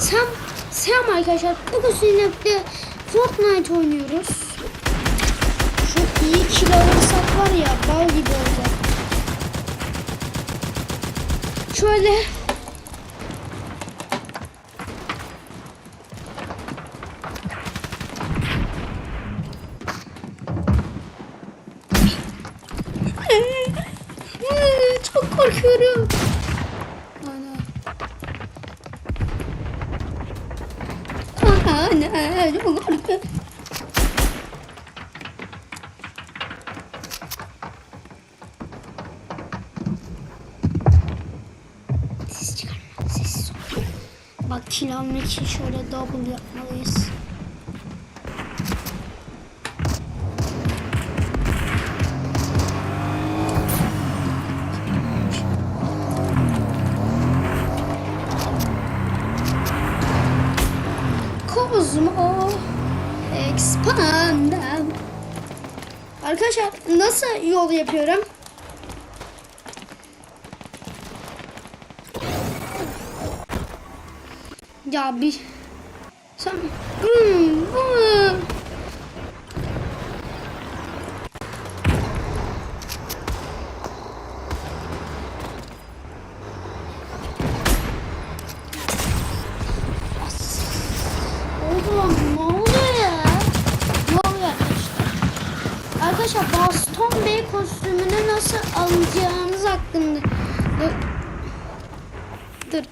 Sam, Sam arkadaşlar. Bugün sizinle Fortnite oynuyoruz. Şu iyi kill alırsak var ya bal gibi olacak. Şöyle Çok korkuyorum. Bak kill almak için şöyle double yapmalıyız. Cosmo Expandem. Arkadaşlar nasıl yol yapıyorum? Ya bir sen hmm. Arkadaşlar Baston Bey kostümünü nasıl alacağınız hakkında... Dur.